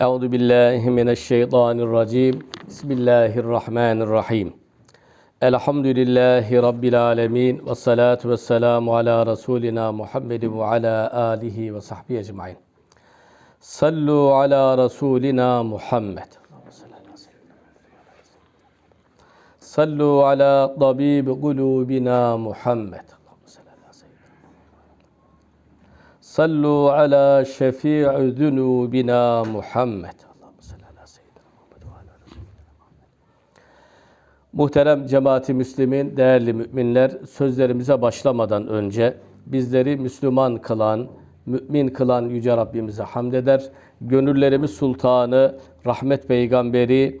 Euzu billahi mineşşeytanirracim. Bismillahirrahmanirrahim. Elhamdülillahi rabbil alamin ve salatu vesselamu ala rasulina Muhammedin ve ala alihi ve sahbihi ecmaîn. Sallu ala rasulina Muhammed. Sallu ala tabib kulubina Muhammed. Sallu ala şefii zunubina Muhammed. Muhterem cemaati Müslümin, değerli müminler, sözlerimize başlamadan önce bizleri Müslüman kılan, mümin kılan Yüce Rabbimize hamd eder. Gönüllerimiz sultanı, rahmet peygamberi,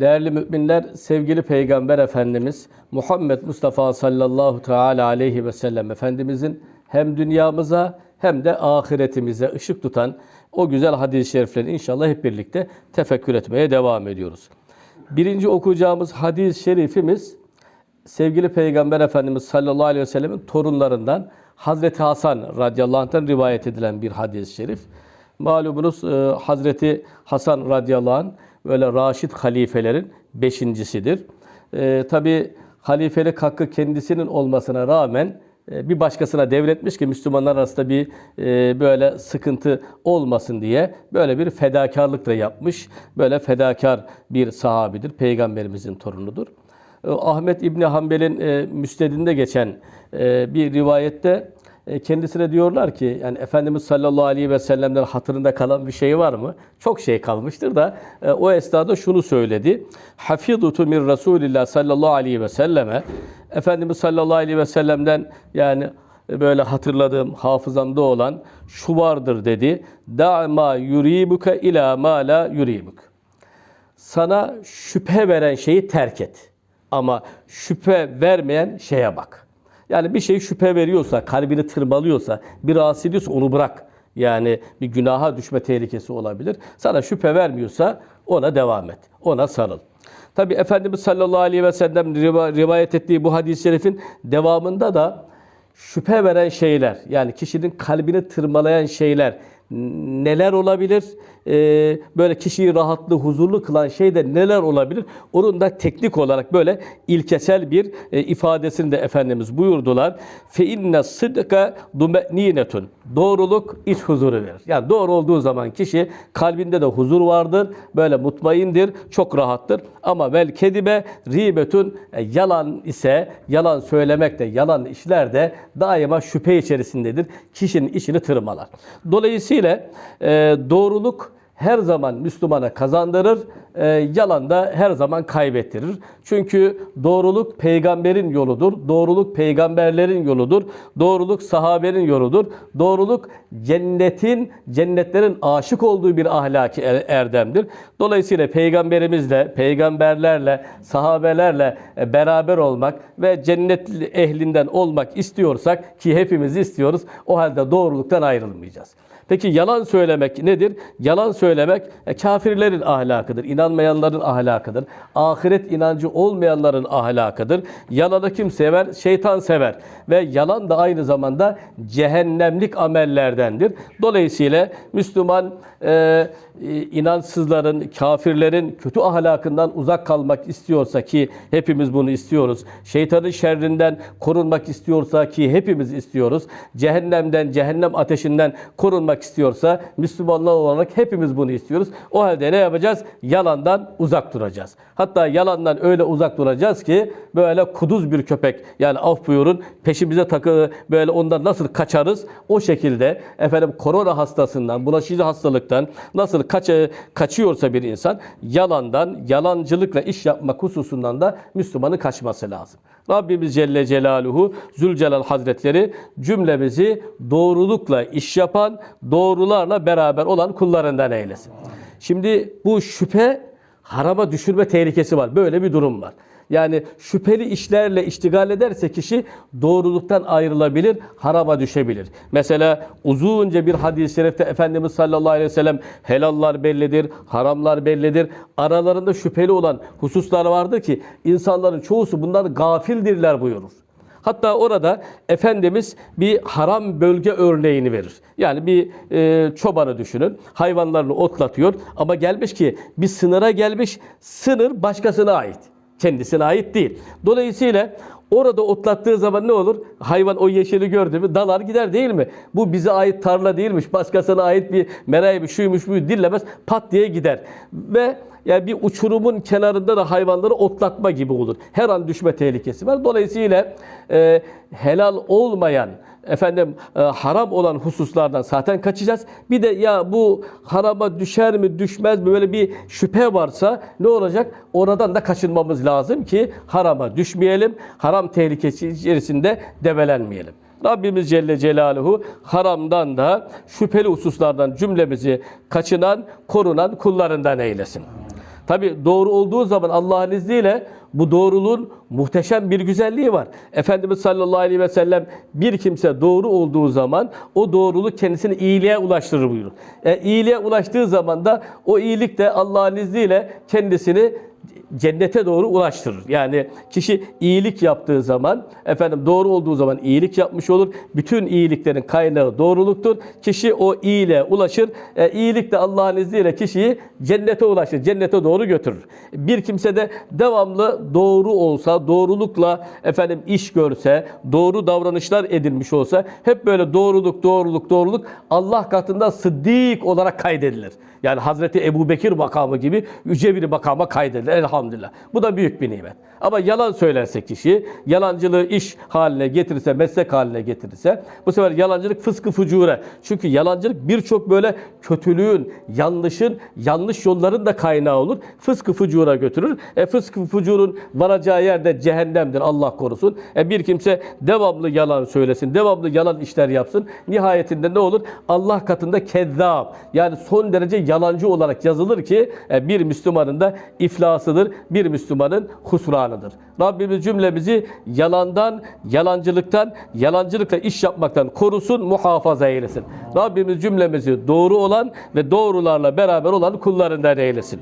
Değerli müminler, sevgili Peygamber Efendimiz Muhammed Mustafa sallallahu teala aleyhi ve sellem Efendimizin hem dünyamıza hem de ahiretimize ışık tutan o güzel hadis-i şerifleri inşallah hep birlikte tefekkür etmeye devam ediyoruz. Birinci okuyacağımız hadis-i şerifimiz sevgili Peygamber Efendimiz sallallahu aleyhi ve sellemin torunlarından Hazreti Hasan radıyallahu anh'tan rivayet edilen bir hadis-i şerif. Malumunuz e, Hazreti Hasan radıyallahu anh böyle Raşid halifelerin beşincisidir. E, Tabi halifelik hakkı kendisinin olmasına rağmen e, bir başkasına devretmiş ki Müslümanlar arasında bir e, böyle sıkıntı olmasın diye böyle bir fedakarlık da yapmış. Böyle fedakar bir sahabidir. Peygamberimizin torunudur. E, Ahmet İbni Hanbel'in e, müstedinde geçen e, bir rivayette kendisine diyorlar ki yani Efendimiz sallallahu aleyhi ve sellem'den hatırında kalan bir şey var mı? Çok şey kalmıştır da e, o esnada şunu söyledi. Hafizutu min Resulillah sallallahu aleyhi ve selleme Efendimiz sallallahu aleyhi ve sellem'den yani böyle hatırladığım, hafızamda olan şu vardır dedi. Da'ma yuribuke ila ma la yuribuk. Sana şüphe veren şeyi terk et. Ama şüphe vermeyen şeye bak. Yani bir şey şüphe veriyorsa, kalbini tırmalıyorsa, bir rahatsız ediyorsa onu bırak. Yani bir günaha düşme tehlikesi olabilir. Sana şüphe vermiyorsa ona devam et. Ona sarıl. Tabi Efendimiz sallallahu aleyhi ve sellem rivayet ettiği bu hadis-i şerifin devamında da şüphe veren şeyler, yani kişinin kalbini tırmalayan şeyler neler olabilir? Ee, böyle kişiyi rahatlı, huzurlu kılan şey de neler olabilir? Onun da teknik olarak böyle ilkesel bir e, ifadesini de Efendimiz buyurdular. Fe inne sıdka dumeninetun. Doğruluk iç huzuru verir. Yani doğru olduğu zaman kişi kalbinde de huzur vardır. Böyle mutmaindir, çok rahattır. Ama vel kedibe ribetun e, yalan ise yalan söylemek de yalan işler de daima şüphe içerisindedir. Kişinin işini tırmalar. Dolayısıyla e, doğruluk her zaman Müslümana kazandırır, e, yalan da her zaman kaybettirir. Çünkü doğruluk peygamberin yoludur, doğruluk peygamberlerin yoludur, doğruluk sahabenin yoludur, doğruluk cennetin, cennetlerin aşık olduğu bir ahlaki er- erdemdir. Dolayısıyla peygamberimizle, peygamberlerle, sahabelerle e, beraber olmak ve cennet ehlinden olmak istiyorsak ki hepimiz istiyoruz, o halde doğruluktan ayrılmayacağız. Peki yalan söylemek nedir? Yalan söylemek e, kafirlerin ahlakıdır, inanmayanların ahlakıdır. Ahiret inancı olmayanların ahlakıdır. Yalanı kim sever? Şeytan sever. Ve yalan da aynı zamanda cehennemlik amellerdendir. Dolayısıyla Müslüman e, inansızların, kafirlerin kötü ahlakından uzak kalmak istiyorsa ki hepimiz bunu istiyoruz. Şeytanın şerrinden korunmak istiyorsa ki hepimiz istiyoruz. Cehennemden, cehennem ateşinden korunmak istiyorsa Müslümanlar olarak hepimiz bunu istiyoruz. O halde ne yapacağız? Yalandan uzak duracağız. Hatta yalandan öyle uzak duracağız ki böyle kuduz bir köpek yani af buyurun peşimize takı böyle ondan nasıl kaçarız? O şekilde efendim korona hastasından, bulaşıcı hastalıktan nasıl kaç, kaçıyorsa bir insan yalandan, yalancılıkla iş yapmak hususundan da Müslümanın kaçması lazım. Rabbimiz Celle Celaluhu Zülcelal Hazretleri cümlemizi doğrulukla iş yapan, doğrularla beraber olan kullarından eylesin. Şimdi bu şüphe harama düşürme tehlikesi var. Böyle bir durum var. Yani şüpheli işlerle iştigal ederse kişi doğruluktan ayrılabilir, harama düşebilir. Mesela uzunca bir hadis-i şerifte Efendimiz sallallahu aleyhi ve sellem helallar bellidir, haramlar bellidir. Aralarında şüpheli olan hususlar vardır ki insanların çoğusu bundan gafildirler buyurur. Hatta orada Efendimiz bir haram bölge örneğini verir. Yani bir e, çobanı düşünün. Hayvanlarını otlatıyor ama gelmiş ki bir sınıra gelmiş. Sınır başkasına ait. Kendisine ait değil. Dolayısıyla orada otlattığı zaman ne olur? Hayvan o yeşili gördü mü dalar gider değil mi? Bu bize ait tarla değilmiş. Başkasına ait bir meraymış, şuymuş, buyu dillemez. Pat diye gider. Ve yani bir uçurumun kenarında da hayvanları otlatma gibi olur. Her an düşme tehlikesi var. Dolayısıyla e, helal olmayan, efendim e, haram olan hususlardan zaten kaçacağız. Bir de ya bu harama düşer mi düşmez mi böyle bir şüphe varsa ne olacak? Oradan da kaçınmamız lazım ki harama düşmeyelim. Haram tehlikesi içerisinde debelenmeyelim. Rabbimiz Celle Celaluhu haramdan da şüpheli hususlardan cümlemizi kaçınan, korunan kullarından eylesin. Tabi doğru olduğu zaman Allah'ın izniyle bu doğruluğun muhteşem bir güzelliği var. Efendimiz sallallahu aleyhi ve sellem bir kimse doğru olduğu zaman o doğruluk kendisini iyiliğe ulaştırır buyurur. E, iyiliğe ulaştığı zaman da o iyilik de Allah'ın izniyle kendisini cennete doğru ulaştırır. Yani kişi iyilik yaptığı zaman, efendim doğru olduğu zaman iyilik yapmış olur. Bütün iyiliklerin kaynağı doğruluktur. Kişi o iyiliğe ulaşır. E, iyilik de Allah'ın izniyle kişiyi cennete ulaşır. Cennete doğru götürür. Bir kimse de devamlı doğru olsa, doğrulukla efendim iş görse, doğru davranışlar edilmiş olsa hep böyle doğruluk, doğruluk, doğruluk Allah katında sıddık olarak kaydedilir. Yani Hazreti Ebu Bekir makamı gibi yüce bir makama kaydedilir elhamdülillah. Bu da büyük bir nimet. Ama yalan söylerse kişi, yalancılığı iş haline getirirse, meslek haline getirirse bu sefer yalancılık fıskı fucure. Çünkü yalancılık birçok böyle kötülüğün, yanlışın, yanlış yolların da kaynağı olur. Fıskı fucura götürür. E fıskı fucurun varacağı yerde cehennemdir Allah korusun. E bir kimse devamlı yalan söylesin, devamlı yalan işler yapsın. Nihayetinde ne olur? Allah katında kezzab yani son derece yalancı olarak yazılır ki e, bir Müslümanın da iflasıdır. Bir Müslümanın husranıdır. Rabbimiz cümlemizi yalandan, yalancılıktan, yalancılıkla iş yapmaktan korusun, muhafaza eylesin. Rabbimiz cümlemizi doğru olan ve doğrularla beraber olan kullarından eylesin.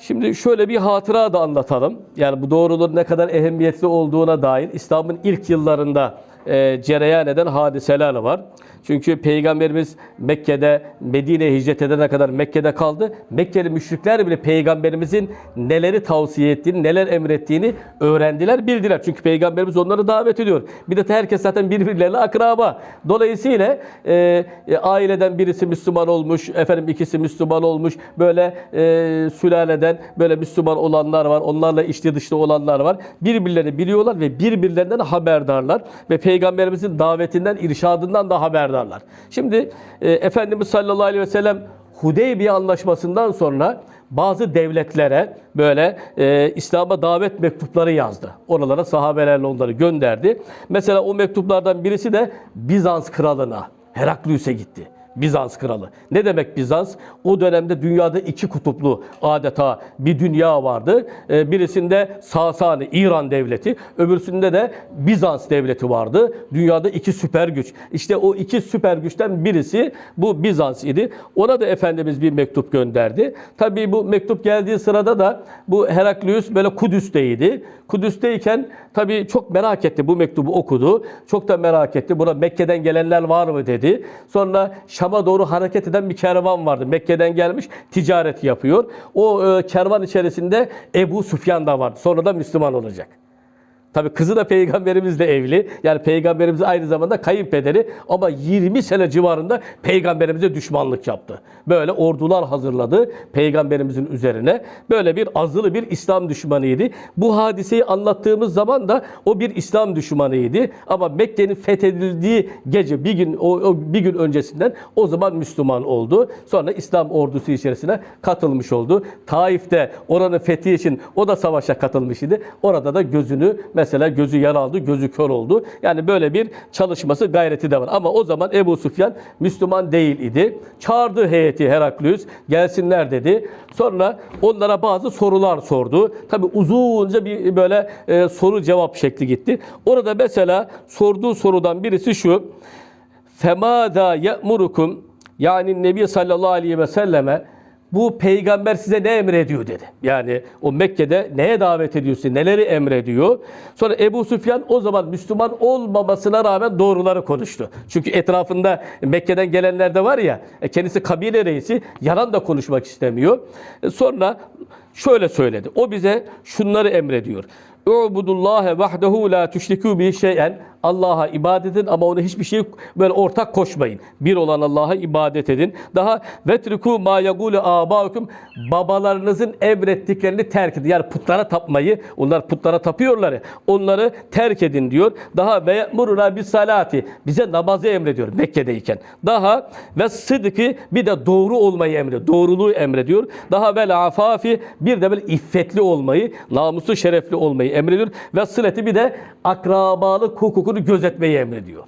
Şimdi şöyle bir hatıra da anlatalım. Yani bu doğruluğun ne kadar ehemmiyetli olduğuna dair İslam'ın ilk yıllarında e, cereyan eden hadiseler var. Çünkü Peygamberimiz Mekke'de, Medine'ye hicret edene kadar Mekke'de kaldı. Mekkeli müşrikler bile Peygamberimizin neleri tavsiye ettiğini, neler emrettiğini öğrendiler, bildiler. Çünkü Peygamberimiz onları davet ediyor. Bir de herkes zaten birbirleriyle akraba. Dolayısıyla e, e, aileden birisi Müslüman olmuş, efendim ikisi Müslüman olmuş. Böyle e, sülaleden böyle Müslüman olanlar var. Onlarla içli dışlı olanlar var. Birbirlerini biliyorlar ve birbirlerinden haberdarlar. Ve Peygamberimizin davetinden, irşadından da haberdarlar. Şimdi e, Efendimiz sallallahu aleyhi ve sellem Hudeybiye anlaşmasından sonra bazı devletlere böyle e, İslam'a davet mektupları yazdı. Oralara sahabelerle onları gönderdi. Mesela o mektuplardan birisi de Bizans kralına, Heraklius'e gitti. Bizans kralı. Ne demek Bizans? O dönemde dünyada iki kutuplu adeta bir dünya vardı. Ee, birisinde Sasani, İran devleti, öbürsünde de Bizans devleti vardı. Dünyada iki süper güç. İşte o iki süper güçten birisi bu Bizans idi. Ona da Efendimiz bir mektup gönderdi. Tabii bu mektup geldiği sırada da bu Heraklius böyle Kudüs'teydi. Kudüs'teyken tabii çok merak etti bu mektubu okudu. Çok da merak etti. Buna Mekke'den gelenler var mı dedi. Sonra Şam'a doğru hareket eden bir kervan vardı. Mekke'den gelmiş ticaret yapıyor. O e, kervan içerisinde Ebu Süfyan da vardı. Sonra da Müslüman olacak. Tabii kızı da peygamberimizle evli. Yani peygamberimiz aynı zamanda kayınpederi ama 20 sene civarında peygamberimize düşmanlık yaptı. Böyle ordular hazırladı peygamberimizin üzerine. Böyle bir azılı bir İslam düşmanıydı. Bu hadiseyi anlattığımız zaman da o bir İslam düşmanıydı. Ama Mekke'nin fethedildiği gece bir gün o, o bir gün öncesinden o zaman Müslüman oldu. Sonra İslam ordusu içerisine katılmış oldu. Taif'te oranın fethi için o da savaşa katılmış idi. Orada da gözünü mesela gözü yaraldı, gözü kör oldu. Yani böyle bir çalışması, gayreti de var. Ama o zaman Ebu Süfyan Müslüman değil idi. Çağırdı heyeti Heraklius, gelsinler dedi. Sonra onlara bazı sorular sordu. Tabi uzunca bir böyle e, soru cevap şekli gitti. Orada mesela sorduğu sorudan birisi şu. Femada ye'murukum yani Nebi sallallahu aleyhi ve selleme bu peygamber size ne emrediyor dedi. Yani o Mekke'de neye davet ediyorsun, neleri emrediyor. Sonra Ebu Süfyan o zaman Müslüman olmamasına rağmen doğruları konuştu. Çünkü etrafında Mekke'den gelenler de var ya, e, kendisi kabile reisi, yalan da konuşmak istemiyor. E, Sonra şöyle söyledi. O bize şunları emrediyor. Ubudullahe vahdehu la tüşrikû bihi şeyen. Allah'a ibadet edin ama ona hiçbir şey böyle ortak koşmayın. Bir olan Allah'a ibadet edin. Daha vetriku ma yagulu abaukum babalarınızın emrettiklerini terk edin. Yani putlara tapmayı, onlar putlara tapıyorlar. Onları terk edin diyor. Daha ve ye'muruna bis salati. Bize namazı emrediyor Mekke'deyken. Daha ve sıdkı bir de doğru olmayı emrediyor. Doğruluğu emrediyor. Daha vel afafi bir de böyle iffetli olmayı, namuslu şerefli olmayı emrediyor. Ve sıleti bir de akrabalık hukukunu gözetmeyi emrediyor.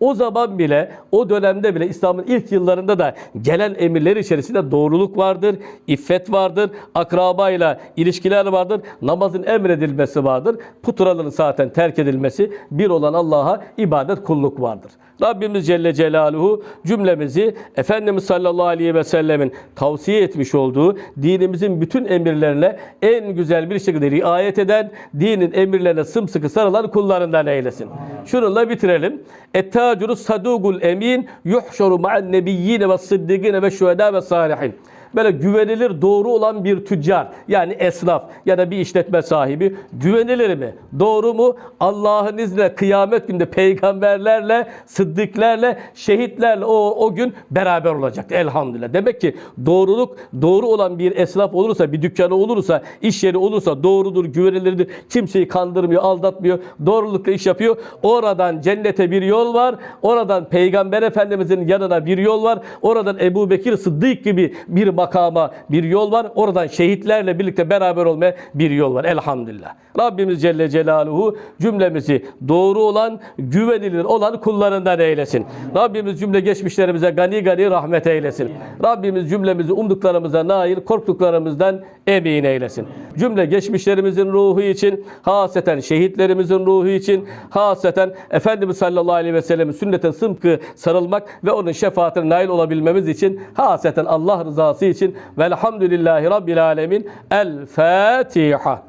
O zaman bile, o dönemde bile İslam'ın ilk yıllarında da gelen emirler içerisinde doğruluk vardır, iffet vardır, akrabayla ilişkiler vardır, namazın emredilmesi vardır, putraların zaten terk edilmesi, bir olan Allah'a ibadet kulluk vardır. Rabbimiz Celle Celaluhu cümlemizi Efendimiz sallallahu aleyhi ve sellemin tavsiye etmiş olduğu dinimizin bütün emirlerine en güzel bir şekilde riayet eden, dinin emirlerine sımsıkı sarılan kullarından eylesin. Şununla bitirelim. Ettacuru sadugul emin yuhşoru ma'an nebiyyine ve sıddıkine ve şühedâ ve salihin böyle güvenilir doğru olan bir tüccar yani esnaf ya da bir işletme sahibi güvenilir mi? Doğru mu? Allah'ın izniyle kıyamet günde peygamberlerle, sıddıklarla, şehitlerle o, o gün beraber olacak. Elhamdülillah. Demek ki doğruluk doğru olan bir esnaf olursa, bir dükkanı olursa, iş yeri olursa doğrudur, güvenilirdir. Kimseyi kandırmıyor, aldatmıyor. Doğrulukla iş yapıyor. Oradan cennete bir yol var. Oradan Peygamber Efendimizin yanına bir yol var. Oradan Ebu Bekir Sıddık gibi bir makama bir yol var. Oradan şehitlerle birlikte beraber olmaya bir yol var. Elhamdülillah. Rabbimiz Celle Celaluhu cümlemizi doğru olan, güvenilir olan kullarından eylesin. Rabbimiz cümle geçmişlerimize gani gani rahmet eylesin. Rabbimiz cümlemizi umduklarımıza nail, korktuklarımızdan emin eylesin. Cümle geçmişlerimizin ruhu için, haseten şehitlerimizin ruhu için, haseten Efendimiz sallallahu aleyhi ve sellem'in sünnete sımkı sarılmak ve onun şefaatine nail olabilmemiz için, haseten Allah rızası için velhamdülillahi rabbil alemin. El Fatiha.